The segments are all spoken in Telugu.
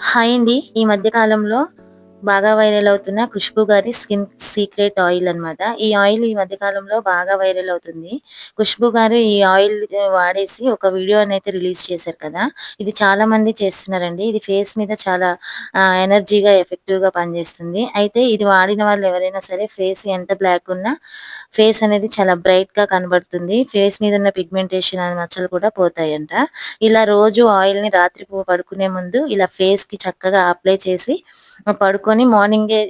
హాయ్ అండి. ఈ మధ్య కాలంలో బాగా వైరల్ అవుతున్న ఖుష్బు గారి స్కిన్ సీక్రెట్ ఆయిల్ అన్నమాట. ఈ ఆయిల్ ఈ మధ్య కాలంలో బాగా వైరల్ అవుతుంది. ఖుష్బు గారు ఈ ఆయిల్ వాడేసి ఒక వీడియో అయితే రిలీజ్ చేశారు కదా. ఇది చాలా మంది చేస్తున్నారండి. ఇది ఫేస్ మీద చాలా ఎనర్జీగా ఎఫెక్టివ్గా పనిచేస్తుంది. అయితే ఇది వాడిన వాళ్ళు ఎవరైనా సరే ఫేస్ ఎంత బ్లాక్ ఉన్నా ఫేస్ అనేది చాలా బ్రైట్గా కనబడుతుంది. ఫేస్ మీద ఉన్న పిగ్మెంటేషన్ మచ్చలు కూడా పోతాయంట. ఇలా రోజు ఆయిల్ని రాత్రి పడుకునే ముందు ఇలా ఫేస్కి చక్కగా అప్లై చేసి పడుకొని మార్నింగే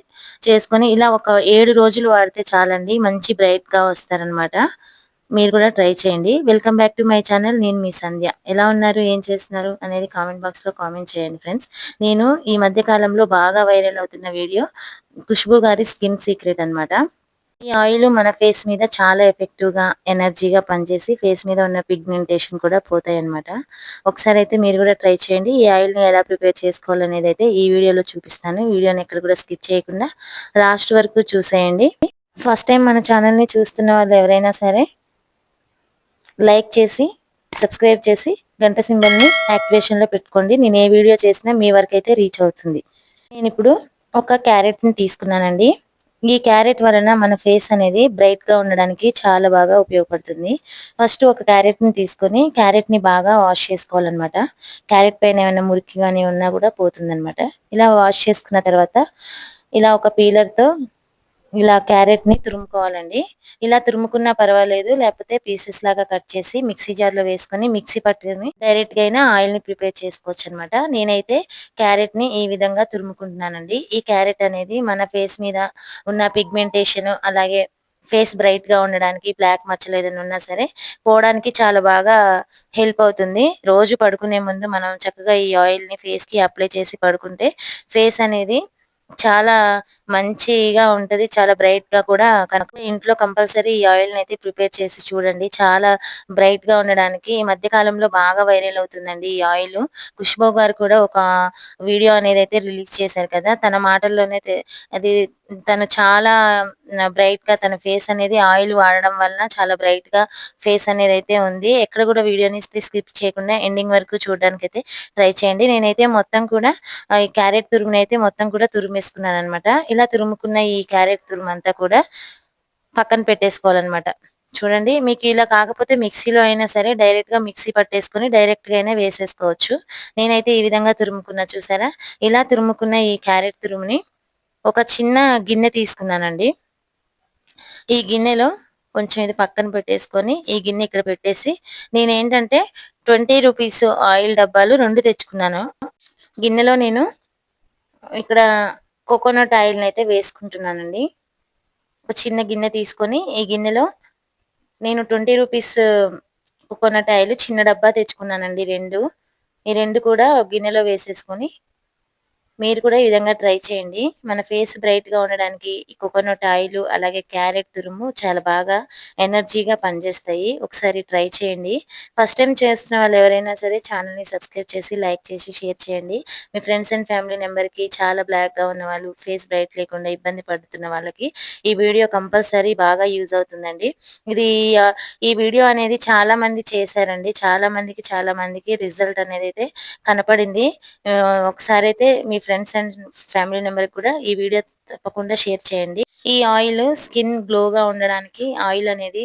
చేసుకొని ఇలా ఒక ఏడు రోజులు వాడితే చాలండి మంచి బ్రైట్గా వస్తారనమాట మీరు కూడా ట్రై చేయండి. Welcome back to my channel నేను మీ సంధ్య. ఎలా ఉన్నారు ఏం చేస్తున్నారు అనేది కామెంట్ బాక్స్లో కామెంట్ చేయండి ఫ్రెండ్స్. నేను ఈ మధ్య కాలంలో బాగా వైరల్ అవుతున్న వీడియో ఖుష్బు గారి స్కిన్ సీక్రెట్ అన్నమాట. ఈ ఆయిల్ మన ఫేస్ మీద చాలా ఎఫెక్టివ్గా ఎనర్జీగా పనిచేసి ఫేస్ మీద ఉన్న పిగ్మెంటేషన్ కూడా పోతాయి అనమాట ఒకసారి అయితే మీరు కూడా ట్రై చేయండి. ఈ ఆయిల్ని ఎలా ప్రిపేర్ చేసుకోవాలనేది అయితే ఈ వీడియోలో చూపిస్తాను. వీడియోని ఎక్కడ కూడా స్కిప్ చేయకుండా లాస్ట్ వరకు చూసేయండి. ఫస్ట్ టైం మన ఛానల్ని చూస్తున్న వాళ్ళు ఎవరైనా సరే లైక్ చేసి సబ్స్క్రైబ్ చేసి గంట సింబల్ని యాక్టివేషన్లో పెట్టుకోండి. నేను ఏ వీడియో చేసినా మీ వరకు అయితే రీచ్ అవుతుంది. నేను ఇప్పుడు ఒక క్యారెట్ని తీసుకున్నానండి. ఈ క్యారెట్ వలన మన ఫేస్ అనేది బ్రైట్గా ఉండడానికి చాలా బాగా ఉపయోగపడుతుంది. ఫస్ట్ ఒక క్యారెట్ని తీసుకొని క్యారెట్ని బాగా వాష్ చేసుకోవాలన్నమాట. క్యారెట్ పైన ఏమైనా మురికి కానీ ఉన్నా కూడా పోతుంది ఇలా వాష్ చేసుకున్న తర్వాత ఇలా ఒక పీలర్తో ఇలా క్యారెట్ని తురుముకోవాలండి. ఇలా తురుముకున్నా పర్వాలేదు లేకపోతే పీసెస్ లాగా కట్ చేసి మిక్సీ జార్లో వేసుకొని మిక్సీ పట్టుకుని డైరెక్ట్గా అయినా ఆయిల్ని ప్రిపేర్ చేసుకోవచ్చు అనమాట నేనైతే క్యారెట్ని ఈ విధంగా తురుముకుంటున్నానండి. ఈ క్యారెట్ అనేది మన ఫేస్ మీద ఉన్న పిగ్మెంటేషన్ అలాగే ఫేస్ బ్రైట్గా ఉండడానికి బ్లాక్ మచ్చలు ఏదైనా ఉన్నా సరే పోవడానికి చాలా బాగా హెల్ప్ అవుతుంది. రోజు పడుకునే ముందు మనం చక్కగా ఈ ఆయిల్ని ఫేస్కి అప్లై చేసి పడుకుంటే ఫేస్ అనేది చాలా మంచిగా ఉంటది చాలా బ్రైట్గా కూడా కనుక ఇంట్లో కంపల్సరీ ఈ ఆయిల్ అయితే ప్రిపేర్ చేసి చూడండి. చాలా బ్రైట్గా ఉండడానికి. ఈ మధ్య కాలంలో బాగా వైరల్ అవుతుందండి ఈ ఆయిల్ ఖుష్బో గారు కూడా ఒక వీడియో అనేది అయితే రిలీజ్ చేశారు కదా. తన మాటల్లోనే అది తను చాలా బ్రైట్గా తన ఫేస్ అనేది ఆయిల్ వాడడం వలన చాలా బ్రైట్గా ఫేస్ అనేది అయితే ఉంది. ఎక్కడ కూడా వీడియోని స్కిప్ చేయకుండా ఎండింగ్ వరకు చూడడానికి అయితే ట్రై చేయండి. నేనైతే మొత్తం కూడా ఈ క్యారెట్ తురుముని అయితే మొత్తం కూడా తురిమేసుకున్నాను అనమాట ఇలా తురుముకున్న ఈ క్యారెట్ తురుము అంతా కూడా పక్కన పెట్టేసుకోవాలన్నమాట చూడండి మీకు ఇలా కాకపోతే మిక్సీలో అయినా సరే డైరెక్ట్గా మిక్సీ పట్టేసుకొని డైరెక్ట్గా అయినా వేసేసుకోవచ్చు. నేనైతే ఈ విధంగా తురుముకున్నా చూసారా? ఇలా తురుముకున్న ఈ క్యారెట్ తురుముని ఒక చిన్న గిన్నె తీసుకున్నానండి. ఈ గిన్నెలో కొంచెం ఇది పక్కన పెట్టేసుకొని ఈ గిన్నె ఇక్కడ పెట్టేసి నేను ఏంటంటే ట్వంటీ రూపీస్ ఆయిల్ డబ్బాలు రెండు తెచ్చుకున్నాను. గిన్నెలో నేను ఇక్కడ కోకోనట్ ఆయిల్ని అయితే వేసుకుంటున్నానండి. ఒక చిన్న గిన్నె తీసుకొని ఈ గిన్నెలో నేను ట్వంటీ రూపీస్ కోకోనట్ ఆయిల్ చిన్న డబ్బా తెచ్చుకున్నానండి రెండు. ఈ రెండు కూడా గిన్నెలో వేసేసుకొని మీరు కూడా ఈ విధంగా ట్రై చేయండి. మన ఫేస్ బ్రైట్గా ఉండడానికి ఈ కోకోనట్ ఆయిల్ అలాగే క్యారెట్ తురుము చాలా బాగా ఎనర్జీగా పనిచేస్తాయి. ఒకసారి ట్రై చేయండి. ఫస్ట్ టైం చేస్తున్న వాళ్ళు ఎవరైనా సరే ఛానల్ని సబ్స్క్రైబ్ చేసి లైక్ చేసి షేర్ చేయండి. మీ ఫ్రెండ్స్ అండ్ ఫ్యామిలీ నెంబర్కి చాలా బ్లాక్గా ఉన్న వాళ్ళు ఫేస్ బ్రైట్ లేకుండా ఇబ్బంది పడుతున్న వాళ్ళకి ఈ వీడియో కంపల్సరీ బాగా యూజ్ అవుతుందండి. ఇది ఈ వీడియో అనేది చాలా మంది చేశారండి. చాలా మందికి చాలా మందికి రిజల్ట్ అనేది అయితే కనపడింది. ఒకసారి అయితే మీ ఫ్రెండ్స్ అండ్ ఫ్యామిలీ మెంబర్ కూడా ఈ వీడియో తప్పకుండా షేర్ చేయండి. ఈ ఆయిల్ స్కిన్ గ్లోగా ఉండడానికి ఆయిల్ అనేది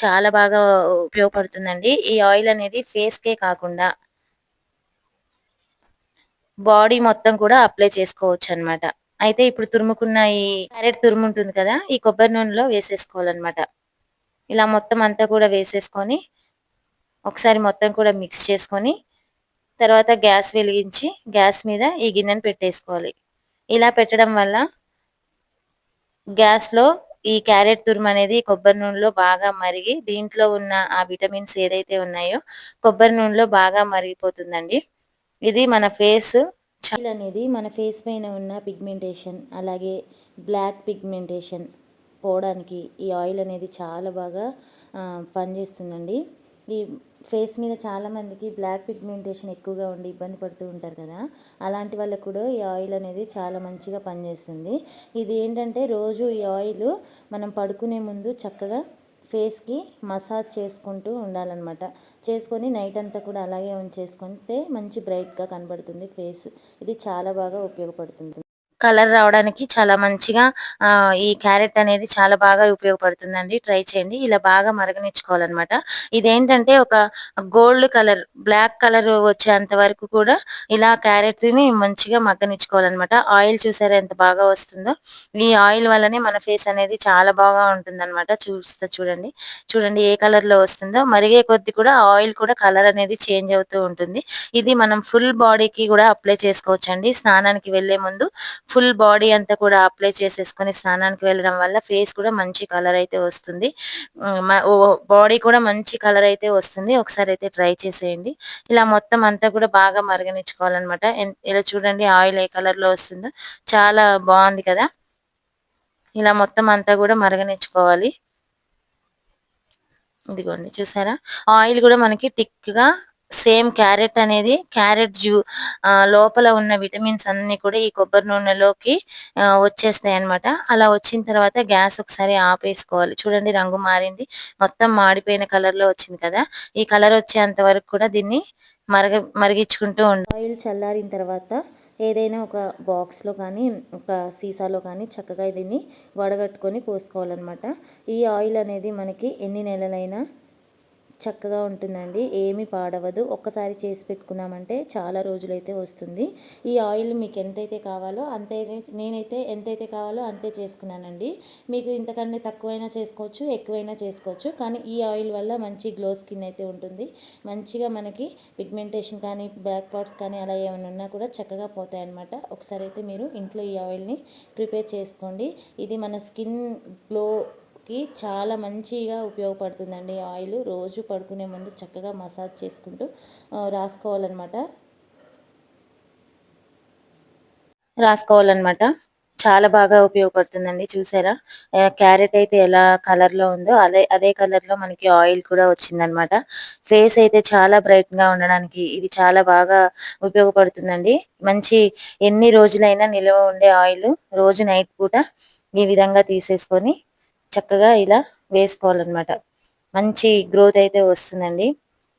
చాలా బాగా ఉపయోగపడుతుందండి. ఈ ఆయిల్ అనేది ఫేస్ కే కాకుండా బాడీ మొత్తం కూడా అప్లై చేసుకోవచ్చు అనమాట అయితే ఇప్పుడు తురుముకున్న ఈ క్యారెట్ తురుము ఉంటుంది కదా ఈ కొబ్బరి నూనెలో వేసేసుకోవాలన్నమాట. ఇలా మొత్తం అంతా కూడా వేసేసుకొని ఒకసారి మొత్తం కూడా మిక్స్ చేసుకొని తర్వాత గ్యాస్ వెలిగించి గ్యాస్ మీద ఈ గిన్నెను పెట్టేసుకోవాలి. ఇలా పెట్టడం వల్ల గ్యాస్లో ఈ క్యారెట్ తురుము అనేది కొబ్బరి నూనెలో బాగా మరిగి దీంట్లో ఉన్న ఆ విటమిన్స్ ఏదైతే ఉన్నాయో కొబ్బరి నూనెలో బాగా మరిగిపోతుందండి. ఇది మన ఫేస్ అనేది మన ఫేస్ పైన ఉన్న పిగ్మెంటేషన్ అలాగే బ్లాక్ పిగ్మెంటేషన్ పోవడానికి ఈ ఆయిల్ అనేది చాలా బాగా పనిచేస్తుందండి. ఈ ఫేస్ మీద చాలామందికి బ్లాక్ పిగ్మెంటేషన్ ఎక్కువగా ఉండి ఇబ్బంది పడుతూ ఉంటారు కదా అలాంటి వాళ్ళకు కూడా ఈ ఆయిల్ అనేది చాలా మంచిగా పనిచేస్తుంది. ఇది ఏంటంటే రోజు ఈ ఆయిల్ మనం పడుకునే ముందు చక్కగా ఫేస్కి మసాజ్ చేసుకుంటూ ఉండాలన్నమాట. చేసుకొని నైట్ అంతా కూడా అలాగే ఉంచేసుకుంటే మంచి బ్రైట్గా కనబడుతుంది ఫేస్. ఇది చాలా బాగా ఉపయోగపడుతుంది. కలర్ రావడానికి చాలా మంచిగా ఆ ఈ క్యారెట్ అనేది చాలా బాగా ఉపయోగపడుతుందండి. ట్రై చేయండి. ఇలా బాగా మరగనిచ్చుకోవాలన్నమాట. ఇదేంటంటే ఒక గోల్డ్ కలర్ బ్లాక్ కలర్ వచ్చేంత వరకు కూడా ఇలా క్యారెట్ని మంచిగా మగ్గనిచ్చుకోవాలన్నమాట. ఆయిల్ చూసారా ఎంత బాగా వస్తుందో? ఈ ఆయిల్ వల్లనే మన ఫేస్ అనేది చాలా బాగా ఉంటుంది అనమాట చూస్తే చూడండి. చూడండి ఏ కలర్లో వస్తుందో. మరిగే కొద్ది కూడా ఆయిల్ కూడా కలర్ అనేది చేంజ్ అవుతూ ఉంటుంది. ఇది మనం ఫుల్ బాడీకి కూడా అప్లై చేసుకోవచ్చు అండి స్నానానికి వెళ్ళే ముందు ఫుల్ బాడీ అంతా కూడా అప్లై చేసేసుకొని స్నానానికి వెళ్ళడం వల్ల ఫేస్ కూడా మంచి కలర్ అయితే వస్తుంది. బాడీ కూడా మంచి కలర్ అయితే వస్తుంది. ఒకసారి అయితే ట్రై చేసేయండి. ఇలా మొత్తం అంతా కూడా బాగా మరగనిచ్చుకోవాలన్నమాట. ఇలా చూడండి ఆయిల్ ఏ కలర్లో వస్తుందో. చాలా బాగుంది కదా. ఇలా మొత్తం అంతా కూడా మరగనిచ్చుకోవాలి. ఇదిగోండి చూసారా? ఆయిల్ కూడా మనకి టిక్గా సేమ్ క్యారెట్ అనేది క్యారెట్ జ్యూ లోపల ఉన్న విటమిన్స్ అన్ని కూడా ఈ కొబ్బరి నూనెలోకి వచ్చేస్తాయి అనమాట అలా వచ్చిన తర్వాత గ్యాస్ ఒకసారి ఆపేసుకోవాలి. చూడండి రంగు మారింది. మొత్తం మాడిపోయిన కలర్లో వచ్చింది కదా. ఈ కలర్ వచ్చేంత వరకు కూడా దీన్ని మరగ మరిగించుకుంటూ ఉండాలి ఆయిల్ చల్లారిన తర్వాత ఏదైనా ఒక బాక్స్లో కానీ ఒక సీసాలో కానీ చక్కగా దీన్ని వడగట్టుకొని పోసుకోవాలన్నమాట. ఈ ఆయిల్ అనేది మనకి ఎన్ని నెలలైనా చక్కగా ఉంటుందండి. ఏమీ పాడవదు. ఒక్కసారి చేసి పెట్టుకున్నామంటే చాలా రోజులైతే వస్తుంది. ఈ ఆయిల్ మీకు ఎంతైతే కావాలో అంతైతే నేనైతే ఎంతైతే కావాలో అంతే చేసుకున్నానండి. మీకు ఇంతకన్నా తక్కువైనా చేసుకోవచ్చు ఎక్కువైనా చేసుకోవచ్చు. కానీ ఈ ఆయిల్ వల్ల మంచి గ్లో స్కిన్ అయితే ఉంటుంది. మంచిగా మనకి పిగ్మెంటేషన్ కానీ బ్లాక్ పాట్స్ కానీ అలా ఏమైనా ఉన్నా కూడా చక్కగా పోతాయి అన్నమాట ఒకసారి అయితే మీరు ఇంట్లో ఈ ఆయిల్ని ప్రిపేర్ చేసుకోండి. ఇది మన స్కిన్ గ్లో కి చాలా మంచిగా ఉపయోగపడుతుందండి ఆయిల్. రోజు పడుకునే ముందు చక్కగా మసాజ్ చేసుకుంటూ రాసుకోవాలన్నమాట. రాసుకోవాలన్నమాట. చాలా బాగా ఉపయోగపడుతుందండి చూసారా? క్యారెట్ అయితే ఎలా కలర్లో ఉందో అదే అదే కలర్లో మనకి ఆయిల్ కూడా వచ్చిందనమాట ఫేస్ అయితే చాలా బ్రైట్గా ఉండడానికి ఇది చాలా బాగా ఉపయోగపడుతుందండి. మంచి ఎన్ని రోజులైనా నిల్వ ఉండే ఆయిల్ రోజు నైట్ పూట ఈ విధంగా తీసేసుకొని చక్కగా ఇలా వేసుకోవాలన్నమాట. మంచి గ్రోత్ అయితే వస్తుందండి.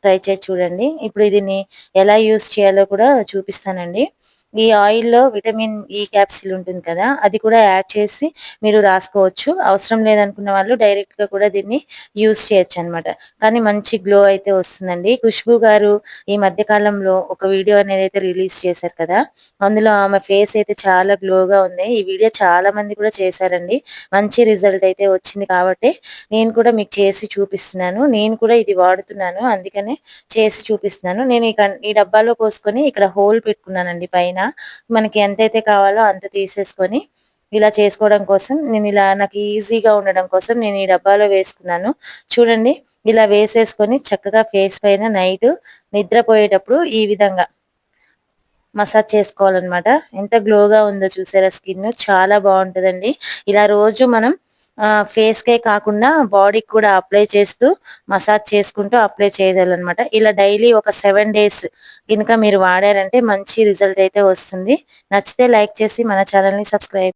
ట్రై చేసి చూడండి. ఇప్పుడు దీన్ని ఎలా యూస్ చేయాలో కూడా చూపిస్తానండి. ఈ ఆయిల్లో విటమిన్ ఈ క్యాప్సిల్ ఉంటుంది కదా అది కూడా యాడ్ చేసి మీరు రాసుకోవచ్చు. అవసరం లేదనుకున్న వాళ్ళు డైరెక్ట్గా కూడా దీన్ని యూస్ చేయొచ్చు అనమాట కానీ మంచి గ్లో అయితే వస్తుందండి. ఖుష్బు గారు ఈ మధ్య కాలంలో ఒక వీడియో అనేది అయితే రిలీజ్ చేశారు కదా అందులో ఆమె ఫేస్ అయితే చాలా గ్లోగా ఉంది. ఈ వీడియో చాలా మంది కూడా చేశారండి. మంచి రిజల్ట్ అయితే వచ్చింది కాబట్టి నేను కూడా మీకు చేసి చూపిస్తున్నాను. నేను కూడా ఇది వాడుతున్నాను. అందుకనే చేసి చూపిస్తున్నాను. నేను ఈ డబ్బాలో పోసుకొని ఇక్కడ హోల్ పెట్టుకున్నానండి పైన. మనకి ఎంతైతే కావాలో అంత తీసేసుకొని ఇలా చేసుకోవడం కోసం నేను ఇలా నాకు ఈజీగా ఉండడం కోసం నేను ఈ డబ్బాలో వేసుకున్నాను. చూడండి ఇలా వేసేసుకొని చక్కగా ఫేస్ పైన నైట్ నిద్రపోయేటప్పుడు ఈ విధంగా మసాజ్ చేసుకోవాలన్నమాట. ఎంత గ్లోగా ఉందో చూసారా స్కిన్. చాలా బాగుంటుందండి. ఇలా రోజు మనం ఫేస్ కే కాకుండా బాడీకి కూడా అప్లై చేస్తూ మసాజ్ చేసుకుంటూ అప్లై చేయగలనమాట. ఇలా డైలీ ఒక సెవెన్ డేస్ కనుక మీరు వాడారంటే మంచి రిజల్ట్ అయితే వస్తుంది. నచ్చితే లైక్ చేసి మన ఛానల్ని సబ్స్క్రైబ్